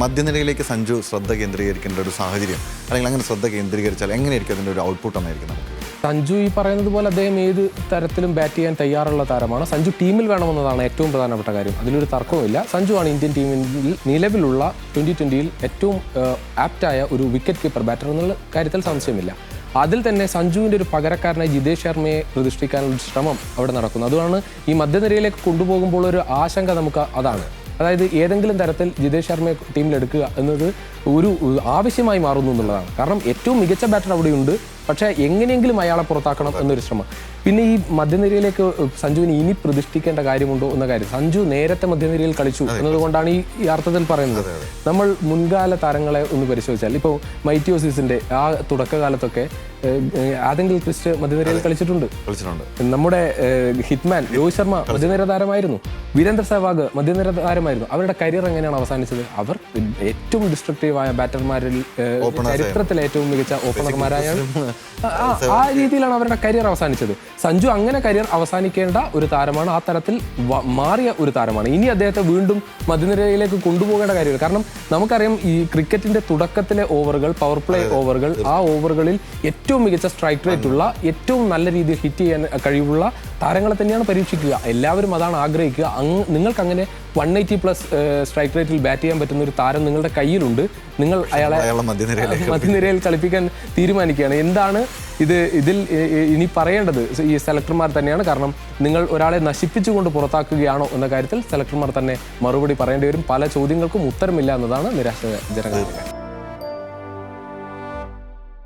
മധ്യനിരയിലേക്ക് സഞ്ജു ശ്രദ്ധ കേന്ദ്രീകരിക്കേണ്ട ഒരു സാഹചര്യം അല്ലെങ്കിൽ അങ്ങനെ ശ്രദ്ധ കേന്ദ്രീകരിച്ചാൽ എങ്ങനെയായിരിക്കും അതിന്റെ ഒരു ഔട്ട്പുട്ട് എന്നായിരിക്കും നമുക്ക്? സഞ്ജു ഈ പറയുന്നത് പോലെ അദ്ദേഹം ഏത് തരത്തിലും ബാറ്റ് ചെയ്യാൻ തയ്യാറുള്ള താരമാണ്. സഞ്ജു ടീമിൽ വേണമെന്നതാണ് ഏറ്റവും പ്രധാനപ്പെട്ട കാര്യം. അതിലൊരു തർക്കവുമില്ല. സഞ്ജു ആണ് ഇന്ത്യൻ ടീമിൽ നിലവിലുള്ള ട്വന്റി ട്വന്റിയിൽ ഏറ്റവും ആപ്റ്റായ ഒരു വിക്കറ്റ് കീപ്പർ ബാറ്റർ എന്നുള്ള കാര്യത്തിൽ സംശയമില്ല. അതിൽ തന്നെ സഞ്ജുവിന്റെ ഒരു പകരക്കാരനായി ജിതേഷ് ശർമ്മയെ പ്രതിഷ്ഠിക്കാനുള്ള ശ്രമം അവിടെ നടക്കുന്നു. അതുകൊണ്ടാണ് ഈ മധ്യനിരയിലേക്ക് കൊണ്ടുപോകുമ്പോൾ ഒരു ആശങ്ക നമുക്ക് അതാണ്. അതായത് ഏതെങ്കിലും തരത്തിൽ ജിതേഷ് ശർമ്മയെ ടീമിലെടുക്കുക എന്നത് ഒരു ആവശ്യമായി മാറുന്നു എന്നുള്ളതാണ്. കാരണം ഏറ്റവും മികച്ച ബാറ്റർ അവിടെയുണ്ട്. പക്ഷേ എങ്ങനെയെങ്കിലും അയാളെ പുറത്താക്കണം എന്നൊരു ശ്രമം. പിന്നെ ഈ മധ്യനിരയിലേക്ക് സഞ്ജുവിന് ഇനി പ്രതിഷ്ഠിക്കേണ്ട കാര്യമുണ്ടോ എന്ന കാര്യം. സഞ്ജു നേരത്തെ മധ്യനിരയിൽ കളിച്ചു എന്നതുകൊണ്ടാണ് ഈ അർത്ഥത്തിൽ പറയുന്നത്. നമ്മൾ മുൻകാല താരങ്ങളെ ഒന്ന് പരിശോധിച്ചാൽ ഇപ്പോൾ മൈറ്റിയോസിന്റെ ആ തുടക്കകാലത്തൊക്കെ ആദെങ്കിൽ ക്രിസ്റ്റ് മധ്യനിരയിൽ കളിച്ചിട്ടുണ്ട്. കളിച്ചിട്ടുണ്ട്. നമ്മുടെ ഹിറ്റ്മാൻ രോഹിത് ശർമ്മ മധ്യനിര താരമായിരുന്നു വീരേന്ദ്ര സെവാഗ് മധ്യനിര താരമായിരുന്നു അവരുടെ കരിയർ എങ്ങനെയാണ് അവസാനിച്ചത്? അവർ ഏറ്റവും ഡിസ്ട്രക്റ്റീവായ ബാറ്റർമാരിൽ ചരിത്രത്തിൽ ചരിത്രത്തിലെ ഏറ്റവും മികച്ച ഓപ്പണർമാരായാണ് ആ- രീതിയിലാണ് അവരുടെ കരിയർ അവസാനിച്ചത്. സഞ്ജു അങ്ങനെ കരിയർ അവസാനിക്കേണ്ട ഒരു താരമാണ്. ആ തരത്തിൽ മാറിയ ഒരു താരമാണ്. ഇനി അദ്ദേഹത്തെ വീണ്ടും മധ്യനിരയിലേക്ക് കൊണ്ടുപോകേണ്ട കാര്യമില്ല. കാരണം നമുക്കറിയാം ഈ ക്രിക്കറ്റിന്റെ തുടക്കത്തിലെ ഓവറുകൾ പവർ പ്ലേ ഓവറുകൾ ആ ഓവറുകളിൽ ഏറ്റവും മികച്ച സ്ട്രൈക്ക് റേറ്റ് ഉള്ള ഏറ്റവും നല്ല രീതിയിൽ ഹിറ്റ് ചെയ്യാൻ കഴിവുള്ള താരങ്ങളെ തന്നെയാണ് പരീക്ഷിക്കുക. എല്ലാവരും അതാണ് ആഗ്രഹിക്കുക. നിങ്ങൾക്ക് അങ്ങനെ വൺ എയ്റ്റി പ്ലസ് സ്ട്രൈക്ക് റേറ്റിൽ ബാറ്റ് ചെയ്യാൻ പറ്റുന്ന ഒരു താരം നിങ്ങളുടെ കയ്യിലുണ്ട്. നിങ്ങൾ അയാളെ മധ്യനിരയിൽ കളിപ്പിക്കാൻ തീരുമാനിക്കുകയാണ്. എന്താണ് ഇത് ഇതിൽ ഇനി പറയേണ്ടത്? ഈ സെലക്ടർമാർ തന്നെയാണ്. കാരണം നിങ്ങൾ ഒരാളെ നശിപ്പിച്ചുകൊണ്ട് പുറത്താക്കുകയാണോ എന്ന കാര്യത്തിൽ സെലക്ടർമാർ തന്നെ മറുപടി പറയേണ്ടി വരും. പല ചോദ്യങ്ങൾക്കും ഉത്തരമില്ല എന്നതാണ് നിരാശജനകമായ